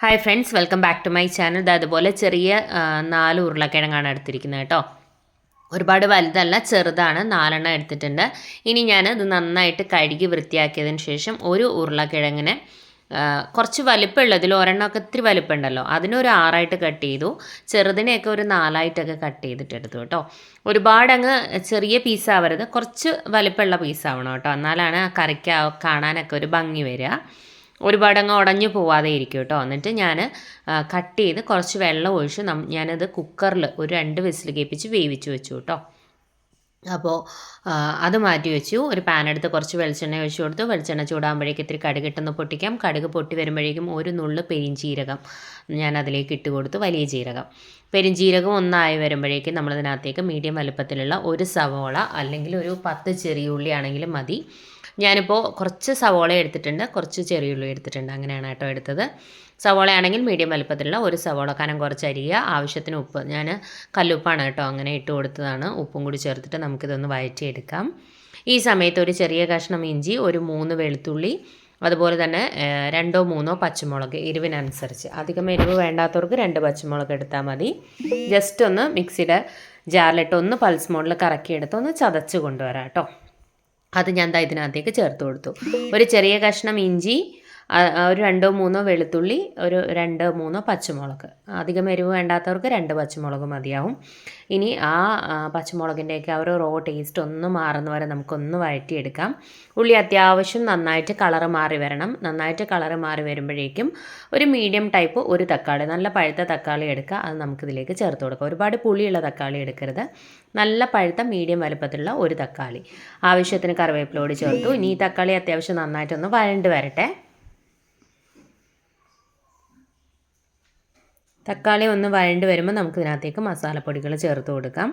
Hi friends welcome back to my channel ഇത് അതുപോലെ ചെറിയ നാല് ഉരുളക്കിഴങ്ങാണ് എടുത്തിരിക്കുന്നത് കേട്ടോ. ഒരുപാട് വലുതല്ല ചെറുതാണ്. നാലെണ്ണം എടുത്തിട്ടുണ്ട്. ഇനി ഞാൻ ഇത് നന്നായിട്ട് കഴുകി വൃത്തിയാക്കിയതിന് ശേഷം ഒരു ഉരുളക്കിഴങ്ങിനെ കുറച്ച് വലിപ്പമുള്ളതിൽ ഒരെണ്ണമൊക്കെ ഇത്തിരി വലിപ്പമുണ്ടല്ലോ. അതിനൊരു ആറായിട്ട് കട്ട് ചെയ്തു. ചെറുതിനെയൊക്കെ ഒരു നാലായിട്ടൊക്കെ കട്ട് ചെയ്തിട്ട് എടുത്തു കേട്ടോ. ഒരുപാട് അങ്ങ് ചെറിയ പീസാവരുത് കുറച്ച് വലിപ്പമുള്ള പീസാവണം കേട്ടോ. എന്നാലാണ് ആ കറിക്ക് കാണാനൊക്കെ ഒരു ഭംഗി വരിക. ഒരുപാട് അങ്ങ് ഉടഞ്ഞു പോവാതെ ഇരിക്കും കേട്ടോ. എന്നിട്ട് ഞാൻ കട്ട് ചെയ്ത് കുറച്ച് വെള്ളം ഒഴിച്ച് നം ഞാനത് കുക്കറിൽ ഒരു രണ്ട് വിസിൽ കേൾപ്പിച്ച് വേവിച്ച് വെച്ചു കേട്ടോ. അപ്പോൾ അത് മാറ്റി വെച്ചു. ഒരു പാൻ എടുത്ത് കുറച്ച് വെളിച്ചെണ്ണ ഒഴിച്ചു കൊടുത്തു. വെളിച്ചെണ്ണ ചൂടാകുമ്പോഴേക്ക് ഇത്തിരി കടുക് കിട്ടുന്ന പൊട്ടിക്കാം. കടുക് പൊട്ടി വരുമ്പോഴേക്കും ഒരു നുള്ള് പെരിഞ്ചീരകം ഞാൻ അതിലേക്ക് ഇട്ട് കൊടുത്തു. വലിയ ജീരകം. പെരിഞ്ചീരകം ഒന്നായി വരുമ്പോഴേക്കും നമ്മളതിനകത്തേക്ക് മീഡിയം വലുപ്പത്തിലുള്ള ഒരു സവോള അല്ലെങ്കിൽ ഒരു പത്ത് ചെറിയ ഉള്ളി ആണെങ്കിലും മതി. ഞാനിപ്പോൾ കുറച്ച് സവോള എടുത്തിട്ടുണ്ട് കുറച്ച് ചെറിയുള്ളി എടുത്തിട്ടുണ്ട് അങ്ങനെയാണ് കേട്ടോ എടുത്തത്. സവോള ആണെങ്കിൽ മീഡിയം വലുപ്പത്തിലുള്ള ഒരു സവോള കനം കുറച്ച് അരിയുക ആവശ്യത്തിന് ഉപ്പ് ഞാൻ കല്ലുപ്പാണ് കേട്ടോ അങ്ങനെ ഇട്ട് കൊടുത്തതാണ്. ഉപ്പും കൂടി ചേർത്തിട്ട് നമുക്കിതൊന്ന് വഴറ്റിയെടുക്കാം. ഈ സമയത്ത് ഒരു ചെറിയ കഷ്ണം ഇഞ്ചി ഒരു മൂന്ന് വെളുത്തുള്ളി അതുപോലെ തന്നെ രണ്ടോ മൂന്നോ പച്ചമുളക് എരിവിനനുസരിച്ച്. അധികം എരിവ് വേണ്ടാത്തവർക്ക് രണ്ട് പച്ചമുളക് എടുത്താൽ മതി. ജസ്റ്റ് ഒന്ന് മിക്സിയുടെ ജാറിലിട്ട് ഒന്ന് പൾസ് മോഡിൽ കറക്കിയെടുത്ത് ഒന്ന് ചതച്ച് കൊണ്ടുവരാം കേട്ടോ. അത് ഞാൻ ദാ ഇതിനകത്തേക്ക് ചേർത്ത് കൊടുത്തു. ഒരു ചെറിയ കഷ്ണം ഇഞ്ചി ഒരു രണ്ടോ മൂന്നോ വെളുത്തുള്ളി ഒരു രണ്ടോ മൂന്നോ പച്ചമുളക്. അധികം എരിവ് വേണ്ടാത്തവർക്ക് രണ്ട് പച്ചമുളക് മതിയാവും. ഇനി ആ പച്ചമുളകിന്റെയൊക്കെ ആ ഒരു റോ ടേസ്റ്റ് ഒന്ന് മാറുന്ന വരെ നമുക്കൊന്ന് വഴറ്റിയെടുക്കാം. ഉള്ളി അത്യാവശ്യം നന്നായിട്ട് കളറ് മാറി വരണം. നന്നായിട്ട് കളറ് മാറി വരുമ്പോഴേക്കും ഒരു മീഡിയം ടൈപ്പ് ഒരു തക്കാളി നല്ല പഴുത്ത തക്കാളി എടുക്കുക. അത് നമുക്കിതിലേക്ക് ചേർത്ത് കൊടുക്കാം. ഒരുപാട് പുളിയുള്ള തക്കാളി എടുക്കരുത്. നല്ല പഴുത്ത മീഡിയം വലുപ്പത്തിലുള്ള ഒരു തക്കാളി. ആവശ്യത്തിന് കറിവേപ്പിലോട് ചേർത്തു. ഇനി ഈ തക്കാളി അത്യാവശ്യം നന്നായിട്ടൊന്ന് വഴണ്ട് വരട്ടെ. തക്കാളി ഒന്ന് വഴണ്ട് വരുമ്പോൾ നമുക്ക് ഇതിനകത്തേക്ക് മസാലപ്പൊടികൾ ചേർത്ത് കൊടുക്കാം.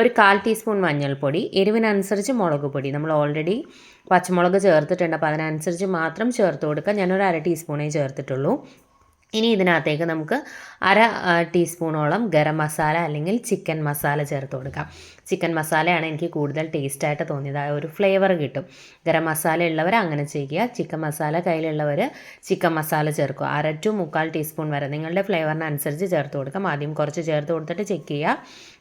ഒരു കാൽ ടീസ്പൂൺ മഞ്ഞൾപ്പൊടി എരിവിനനുസരിച്ച് മുളക് പൊടി. നമ്മൾ ഓൾറെഡി പച്ചമുളക് ചേർത്തിട്ടുണ്ട്. അപ്പോൾ അതിനനുസരിച്ച് മാത്രം ചേർത്ത് കൊടുക്കുക ഞാനൊരു അര ടീസ്പൂണേ ചേർത്തിട്ടുള്ളൂ. ഇനി ഇതിനകത്തേക്ക് നമുക്ക് അര ടീസ്പൂണോളം ഗരം മസാല അല്ലെങ്കിൽ ചിക്കൻ മസാല ചേർത്ത് കൊടുക്കാം. ചിക്കൻ മസാലയാണ് എനിക്ക് കൂടുതൽ ടേസ്റ്റായിട്ട് തോന്നിയത്. ആ ഒരു ഫ്ലേവർ കിട്ടും. ഗരം മസാല ഉള്ളവർ അങ്ങനെ ചെയ്യുക. ചിക്കൻ മസാല കയ്യിലുള്ളവർ ചിക്കൻ മസാല ചേർക്കുക. അര ടു മുക്കാൽ ടീസ്പൂൺ വരെ നിങ്ങളുടെ ഫ്ലേവറിനനുസരിച്ച് ചേർത്ത് കൊടുക്കാം. ആദ്യം കുറച്ച് ചേർത്ത് കൊടുത്തിട്ട് ചെക്ക് ചെയ്യുക.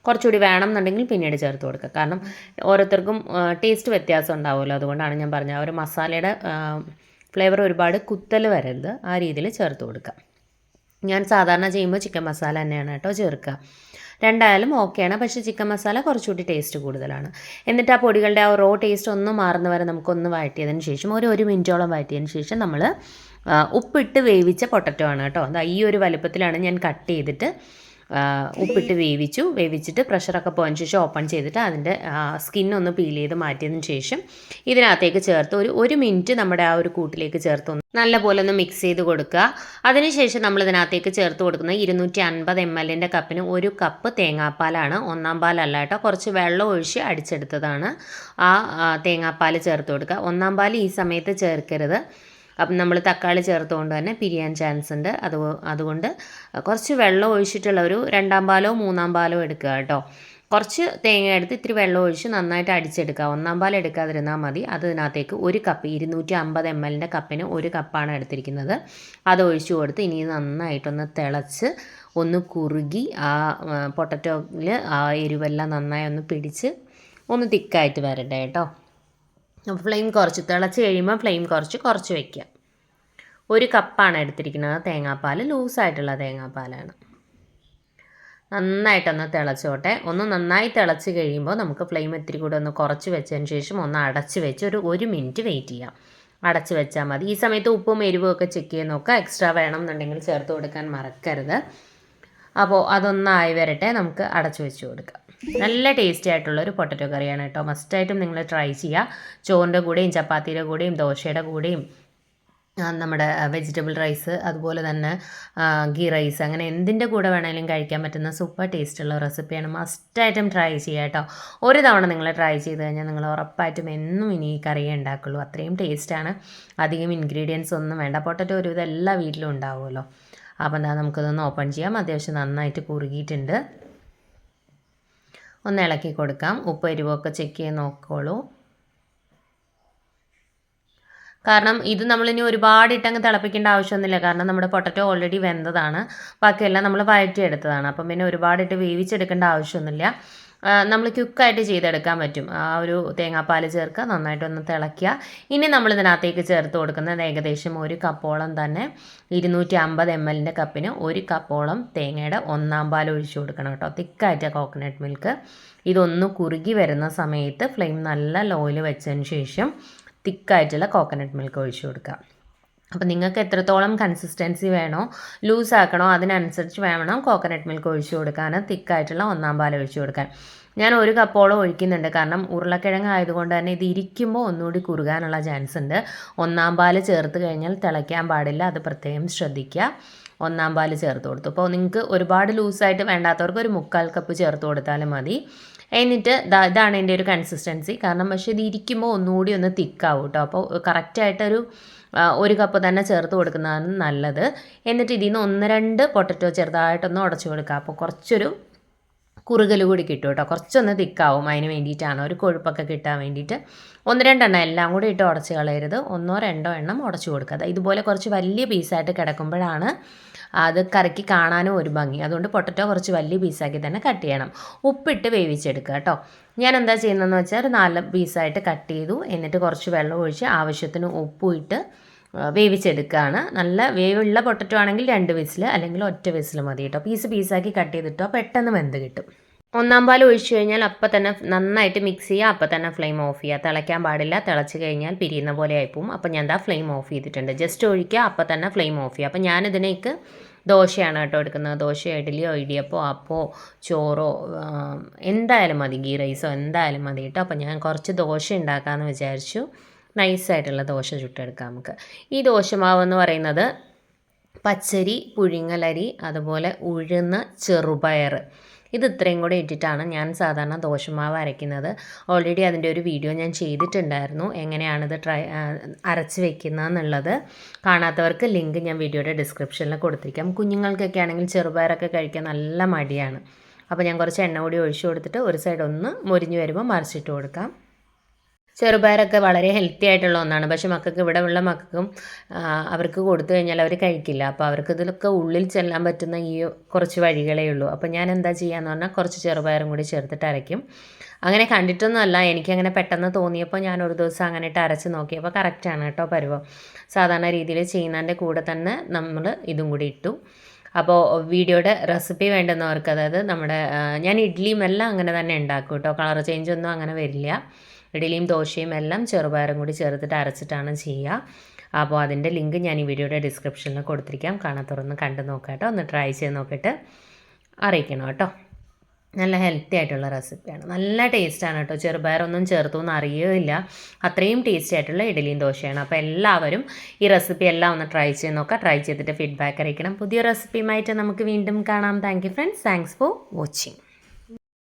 കുറച്ചുകൂടി വേണം എന്നുണ്ടെങ്കിൽ പിന്നീട് ചേർത്ത് കൊടുക്കുക. കാരണം ഓരോരുത്തർക്കും ടേസ്റ്റ് വ്യത്യാസം ഉണ്ടാവുമല്ലോ. അതുകൊണ്ടാണ് ഞാൻ പറഞ്ഞത്. ആ ഒരു മസാലയുടെ ഫ്ലേവർ ഒരുപാട് കുത്തൽ വരരുത്. ആ രീതിയിൽ ചേർത്ത് കൊടുക്കുക. ഞാൻ സാധാരണ ചെയ്യുമ്പോൾ ചിക്കൻ മസാല തന്നെയാണ് കേട്ടോ ചേർക്കുക. രണ്ടായാലും ഓക്കെയാണ് പക്ഷേ ചിക്കൻ മസാല കുറച്ചുകൂടി ടേസ്റ്റ് കൂടുതലാണ്. എന്നിട്ട് ആ പൊടികളുടെ ആ റോ ടേസ്റ്റ് ഒന്നും മാറുന്ന വരെ നമുക്കൊന്ന് വഴറ്റിയതിന് ശേഷം ഒരു ഒരു മിനിറ്റോളം വഴറ്റിയതിന് ശേഷം നമ്മൾ ഉപ്പിട്ട് വേവിച്ച പൊട്ടറ്റോ ആണ് കേട്ടോ. അതാ ഈ ഒരു വലുപ്പത്തിലാണ് ഞാൻ കട്ട് ചെയ്തിട്ട് ഉപ്പിട്ട് വേവിച്ചു. വേവിച്ചിട്ട് പ്രഷറൊക്കെ പോയതിന് ശേഷം ഓപ്പൺ ചെയ്തിട്ട് അതിന്റെ സ്കിന്നൊന്ന് പീൽ ചെയ്ത് മാറ്റിയതിന് ശേഷം ഇതിനകത്തേക്ക് ചേർത്ത് ഒരു ഒരു മിനിറ്റ് നമ്മുടെ ആ ഒരു കൂട്ടിലേക്ക് ചേർത്ത് നല്ലപോലെ ഒന്ന് മിക്സ് ചെയ്ത് കൊടുക്കുക. അതിനുശേഷം നമ്മൾ ഇതിനകത്തേക്ക് ചേർത്ത് കൊടുക്കുന്ന ഇരുന്നൂറ്റി അൻപത് എം എല്ലിന്റെ കപ്പിന് ഒരു കപ്പ് തേങ്ങാപ്പാലാണ്. ഒന്നാം പാലല്ല കേട്ടോ. കുറച്ച് വെള്ളം ഒഴിച്ച് അടിച്ചെടുത്തതാണ് ആ, തേങ്ങാപ്പാൽ ചേർത്ത് കൊടുക്കുക. ഒന്നാം പാൽ ഈ സമയത്ത് ചേർക്കരുത്. അപ്പം നമ്മൾ തക്കാളി ചേർത്തുകൊണ്ട് തന്നെ പിരിയാൻ ചാൻസ് ഉണ്ട്. അത് അതുകൊണ്ട് കുറച്ച് വെള്ളം ഒഴിച്ചിട്ടുള്ള ഒരു രണ്ടാം പാലോ മൂന്നാം പാലോ എടുക്കുക കേട്ടോ. കുറച്ച് തേങ്ങ എടുത്ത് ഇത്തിരി വെള്ളം ഒഴിച്ച് നന്നായിട്ട് അടിച്ചെടുക്കുക. ഒന്നാം പാൽ എടുക്കാതിരുന്നാൽ മതി. അതിനകത്തേക്ക് ഒരു കപ്പ് ഇരുന്നൂറ്റി അമ്പത് എം എല്ലിന്റെ കപ്പിന് ഒരു കപ്പാണ് എടുത്തിരിക്കുന്നത്. അത് ഒഴിച്ചു കൊടുത്ത് ഇനി നന്നായിട്ടൊന്ന് തിളച്ച് ഒന്ന് കുറുകി ആ പൊട്ടറ്റോയിൽ ആ എരിവെല്ലാം നന്നായി ഒന്ന് പിടിച്ച് ഒന്ന് തിക്കായിട്ട് വരട്ടെ കേട്ടോ. ഫ്ലെയിം കുറച്ച് തിളച്ച് കഴിയുമ്പോൾ ഫ്ലെയിം കുറച്ച് കുറച്ച് വയ്ക്കുക ഒരു കപ്പാണ് എടുത്തിരിക്കുന്നത്. തേങ്ങാപ്പാൽ ലൂസായിട്ടുള്ള തേങ്ങാപ്പാലാണ്. നന്നായിട്ടൊന്ന് തിളച്ചോട്ടെ. ഒന്ന് നന്നായി തിളച്ച് കഴിയുമ്പോൾ നമുക്ക് ഫ്ലെയിം ഇത്തിരി കൂടെ ഒന്ന് കുറച്ച് വെച്ചതിന് ശേഷം ഒന്ന് അടച്ച് വെച്ച് ഒരു ഒരു മിനിറ്റ് വെയിറ്റ് ചെയ്യാം. അടച്ച് വെച്ചാൽ മതി. ഈ സമയത്ത് ഉപ്പും എരിവും ഒക്കെ ചെക്ക് ചെയ്ത് നോക്കുക. എക്സ്ട്രാ വേണം എന്നുണ്ടെങ്കിൽ ചേർത്ത് കൊടുക്കാൻ മറക്കരുത്. അപ്പോൾ അതൊന്നായി വരട്ടെ. നമുക്ക് അടച്ചു വെച്ച് കൊടുക്കാം. നല്ല ടേസ്റ്റി ആയിട്ടുള്ള ഒരു പൊട്ടറ്റോ കറിയാണ് കേട്ടോ. മസ്റ്റായിട്ടും നിങ്ങൾ ട്രൈ ചെയ്യുക ചോറിന്റെ കൂടെയും ചപ്പാത്തിയുടെ കൂടെയും ദോശയുടെ കൂടെയും നമ്മുടെ വെജിറ്റബിൾ റൈസ് അതുപോലെ തന്നെ ഗീ റൈസ് അങ്ങനെ എന്തിന്റെ കൂടെ വേണമെങ്കിലും കഴിക്കാൻ പറ്റുന്ന സൂപ്പർ ടേസ്റ്റുള്ള റെസിപ്പിയാണ് മസ്റ്റായിട്ടും ട്രൈ ചെയ്യുക കേട്ടോ. ഒരു തവണ നിങ്ങൾ ട്രൈ ചെയ്ത് കഴിഞ്ഞാൽ നിങ്ങൾ ഉറപ്പായിട്ടും എന്നും ഇനി ഈ കറിയേ ഉണ്ടാക്കുള്ളൂ. അത്രയും ടേസ്റ്റാണ് അധികം ഇൻഗ്രീഡിയൻസ് ഒന്നും വേണ്ട. പൊട്ടറ്റോ ഒരുവിധം എല്ലാ വീട്ടിലും ഉണ്ടാവുമല്ലോ. അപ്പോൾ എന്താ നമുക്കതൊന്ന് ഓപ്പൺ ചെയ്യാം. അത്യാവശ്യം നന്നായിട്ട് കുറുകിയിട്ടുണ്ട്. ഒന്ന് ഇളക്കി കൊടുക്കാം. ഉപ്പ് എരിവൊക്കെ ചെക്ക് ചെയ്ത് നോക്കോളൂ കാരണം ഇത് നമ്മളിനി ഒരുപാട് ഇട്ടങ്ങ് തിളപ്പിക്കേണ്ട ആവശ്യമൊന്നുമില്ല. കാരണം നമ്മുടെ പൊട്ടറ്റോ ഓൾറെഡി വെന്തതാണ്. ബാക്കിയെല്ലാം നമ്മൾ വഴറ്റിയെടുത്തതാണ്. അപ്പം പിന്നെ ഒരുപാടിട്ട് വേവിച്ചെടുക്കേണ്ട ആവശ്യമൊന്നുമില്ല. നമ്മൾ ക്യുക്കായിട്ട് ചെയ്തെടുക്കാൻ പറ്റും. ആ ഒരു തേങ്ങാപ്പാൽ ചേർക്കുക നന്നായിട്ടൊന്ന് തിളയ്ക്കുക. ഇനി നമ്മൾ ഇതിനകത്തേക്ക് ചേർത്ത് കൊടുക്കുന്നത് ഏകദേശം ഒരു കപ്പോളം തന്നെ ഇരുന്നൂറ്റി അമ്പത് എം എല്ലിന്റെ കപ്പിന് ഒരു കപ്പോളം തേങ്ങയുടെ ഒന്നാം പാൽ ഒഴിച്ചു കൊടുക്കണം കേട്ടോ. തിക്കായിട്ട് കോക്കനട്ട് മിൽക്ക് ഇതൊന്ന് കുറുകി വരുന്ന സമയത്ത് ഫ്ലെയിം നല്ല ലോയിൽ വെച്ചതിന് ശേഷം തിക്കായിട്ടുള്ള കോക്കനട്ട് മിൽക്ക് ഒഴിച്ചു കൊടുക്കുക. അപ്പോൾ നിങ്ങൾക്ക് എത്രത്തോളം കൺസിസ്റ്റൻസി വേണോ ലൂസ് ആക്കണോ അതിനനുസരിച്ച് വേണം കോക്കനട്ട് മിൽക്ക് ഒഴിച്ചു കൊടുക്കാൻ തിക്കായിട്ടുള്ള ഒന്നാം പാൽ ഒഴിച്ചു കൊടുക്കാൻ. ഞാൻ ഒരു കപ്പോളം ഒഴിക്കുന്നുണ്ട്. കാരണം ഉരുളക്കിഴങ്ങ് ആയതുകൊണ്ട് തന്നെ ഇത് ഇരിക്കുമ്പോൾ ഒന്നുകൂടി കുറുകാനുള്ള ചാൻസ് ഉണ്ട്. ഒന്നാം പാൽ ചേർത്ത് കഴിഞ്ഞാൽ തിളയ്ക്കാൻ പാടില്ല. അത് പ്രത്യേകം ശ്രദ്ധിക്കുക. ഒന്നാം പാൽ ചേർത്ത് കൊടുത്തു. അപ്പോൾ നിങ്ങൾക്ക് ഒരുപാട് ലൂസായിട്ട് വേണ്ടാത്തവർക്ക് ഒരു മുക്കാൽ കപ്പ് ചേർത്ത് കൊടുത്താലും മതി. എന്നിട്ട് ഇതാണ് എന്റെ ഒരു കൺസിസ്റ്റൻസി കാരണം പക്ഷേ ഇത് ഇരിക്കുമ്പോൾ ഒന്നുകൂടി ഒന്ന് തിക്കാവും കേട്ടോ അപ്പോൾ കറക്റ്റായിട്ടൊരു ഒരു കപ്പ് തന്നെ ചേർത്ത് കൊടുക്കുന്നതാണ് നല്ലത്. എന്നിട്ട് ഇതിൽ നിന്ന് ഒന്ന് രണ്ട് പൊട്ടറ്റോ ചെറുതായിട്ടൊന്ന് ഉടച്ചു കൊടുക്കുക. അപ്പോൾ കുറച്ചൊരു കുറുകൽ കൂടി കിട്ടും കേട്ടോ. കുറച്ചൊന്ന് തിക്കാവും അതിന് വേണ്ടിയിട്ടാണ്. ഒരു കൊഴുപ്പൊക്കെ കിട്ടാൻ വേണ്ടിയിട്ട് ഒന്ന് രണ്ടെണ്ണം എല്ലാം കൂടി ഇട്ട് ഉടച്ച് കളയരുത്. ഒന്നോ രണ്ടോ എണ്ണം ഉടച്ചു കൊടുക്കുക. ഇതുപോലെ കുറച്ച് വലിയ പീസായിട്ട് കിടക്കുമ്പോഴാണ് അത് കറക്കി കാണാനും ഒരു ഭംഗി. അതുകൊണ്ട് പൊട്ടറ്റോ കുറച്ച് വലിയ പീസാക്കി തന്നെ കട്ട് ചെയ്യണം. ഉപ്പിട്ട് വേവിച്ചെടുക്കുക കേട്ടോ. ഞാൻ എന്താ ചെയ്യുന്നതെന്ന് വെച്ചാൽ ഒരു നാല് പീസായിട്ട് കട്ട് ചെയ്തു. എന്നിട്ട് കുറച്ച് വെള്ളം ഒഴിച്ച് ആവശ്യത്തിന് ഉപ്പും ഇട്ട് വേവിച്ചെടുക്കുകയാണ്. നല്ല വേവുള്ള പൊട്ടറ്റോ ആണെങ്കിൽ രണ്ട് വിസിൽ അല്ലെങ്കിൽ ഒറ്റ വിസിൽ മതി കേട്ടോ. പീസ് പീസാക്കി കട്ട് ചെയ്തിട്ടോ പെട്ടെന്ന് വെന്ത് കിട്ടും. ഒന്നാം പാൽ ഒഴിച്ചു കഴിഞ്ഞാൽ അപ്പം തന്നെ നന്നായിട്ട് മിക്സ് ചെയ്യുക അപ്പം തന്നെ ഫ്ലെയിം ഓഫ് ചെയ്യുക. തിളയ്ക്കാൻ പാടില്ല തിളച്ച് കഴിഞ്ഞാൽ പിരിയുന്ന പോലെ ആയിപ്പോവും അപ്പം ഞാൻ എന്താ ഫ്ലെയിം ഓഫ് ചെയ്തിട്ടുണ്ട്. ജസ്റ്റ് ഒഴിക്കുക അപ്പം തന്നെ ഫ്ലെയിം ഓഫ് ചെയ്യുക. അപ്പം ഞാനിതിനേക്ക് ദോശയാണ് കേട്ടോ എടുക്കുന്നത്. ദോശ ഇഡലിയോ ഇടിയപ്പോ അപ്പോ ചോറോ എന്തായാലും മതി ഗീ റൈസോ എന്തായാലും മതി കേട്ടോ. അപ്പോൾ ഞാൻ കുറച്ച് ദോശ ഉണ്ടാക്കാമെന്ന് വിചാരിച്ചു. നൈസായിട്ടുള്ള ദോശ ചുട്ടെടുക്കാം നമുക്ക്. ഈ ദോശമാവ് എന്ന് പറയുന്നത് പച്ചരി പുഴുങ്ങലരി അതുപോലെ ഉഴുന്ന് ചെറുപയർ. ഇത് ഇത്രയും കൂടെ ഇട്ടിട്ടാണ് ഞാൻ സാധാരണ ദോശമാവ് അരയ്ക്കുന്നത്. ഓൾറെഡി അതിന്റെ ഒരു വീഡിയോ ഞാൻ ചെയ്തിട്ടുണ്ടായിരുന്നു. എങ്ങനെയാണിത് ട്രൈ അരച്ച് വെക്കുന്നതെന്നുള്ളത് കാണാത്തവർക്ക് ലിങ്ക് ഞാൻ വീഡിയോയുടെ ഡിസ്ക്രിപ്ഷനിൽ കൊടുത്തിരിക്കാം. കുഞ്ഞുങ്ങൾക്കൊക്കെ ആണെങ്കിൽ ചെറുപയറൊക്കെ കഴിക്കാൻ നല്ല മടിയാണ്. അപ്പോൾ ഞാൻ കുറച്ച് എണ്ണ കൂടി ഒഴിച്ചു കൊടുത്തിട്ട് ഒരു സൈഡ് ഒന്ന് മുരിഞ്ഞ് വരുമ്പോൾ മറിച്ചിട്ട് കൊടുക്കാം. ചെറുപയറൊക്കെ വളരെ ഹെൽത്തി ആയിട്ടുള്ള ഒന്നാണ്. പക്ഷേ മക്കൾക്ക് ഇവിടെ ഉള്ള മക്കൾക്കും അവർക്ക് കൊടുത്തു കഴിഞ്ഞാൽ അവർ കഴിക്കില്ല. അപ്പോൾ അവർക്ക് ഇതിലൊക്കെ ഉള്ളിൽ ചെല്ലാൻ പറ്റുന്ന ഈ കുറച്ച് വഴികളേ ഉള്ളൂ. അപ്പോൾ ഞാൻ എന്താ ചെയ്യാന്ന് പറഞ്ഞാൽ കുറച്ച് ചെറുപയറും കൂടി ചേർത്തിട്ട് അരയ്ക്കും. അങ്ങനെ കണ്ടിട്ടൊന്നുമല്ല. എനിക്കങ്ങനെ പെട്ടെന്ന് തോന്നിയപ്പോൾ ഞാൻ ഒരു ദിവസം അങ്ങനെ ഇട്ട് അരച്ച് നോക്കിയപ്പോൾ കറക്റ്റാണ് കേട്ടോ പരുവം. സാധാരണ രീതിയിൽ ചെയ്യുന്നതിന്റെ കൂടെ തന്നെ നമ്മൾ ഇതും കൂടി ഇട്ടു. അപ്പോൾ വീഡിയോയുടെ റെസിപ്പി വേണ്ടുന്നവർക്ക് അതായത് നമ്മുടെ ഞാൻ ഇഡ്ഡലിയും എല്ലാം അങ്ങനെ തന്നെ ഉണ്ടാക്കും കേട്ടോ. കളർ ചേഞ്ച് ഒന്നും അങ്ങനെ വരില്ല. ഇഡലിയും ദോശയും എല്ലാം ചെറുപയറും കൂടി ചേർത്തിട്ട് അരച്ചിട്ടാണ് ചെയ്യുക. അപ്പോൾ അതിന്റെ ലിങ്ക് ഞാൻ ഈ വീഡിയോയുടെ ഡിസ്ക്രിപ്ഷനിൽ കൊടുത്തിരിക്കാം. കാണാത്തവരൊന്ന് കണ്ടു നോക്കാം ഒന്ന് ട്രൈ ചെയ്ത് നോക്കിയിട്ട് അറിയിക്കണം കേട്ടോ. നല്ല ഹെൽത്തി ആയിട്ടുള്ള റെസിപ്പിയാണ്. നല്ല ടേസ്റ്റാണ് കേട്ടോ. ചെറുപയറൊന്നും ചേർത്തു എന്ന് അറിയുകയില്ല. അത്രയും ടേസ്റ്റി ആയിട്ടുള്ള ഇഡലിയും ദോശയാണ്. അപ്പോൾ എല്ലാവരും ഈ റെസിപ്പി എല്ലാം ഒന്ന് ട്രൈ ചെയ്ത് നോക്കാം ട്രൈ ചെയ്തിട്ട് ഫീഡ്ബാക്ക് അറിയിക്കണം. പുതിയ റെസിപ്പിയുമായിട്ട് നമുക്ക് വീണ്ടും കാണാം. Thank friends. Thanks for watching.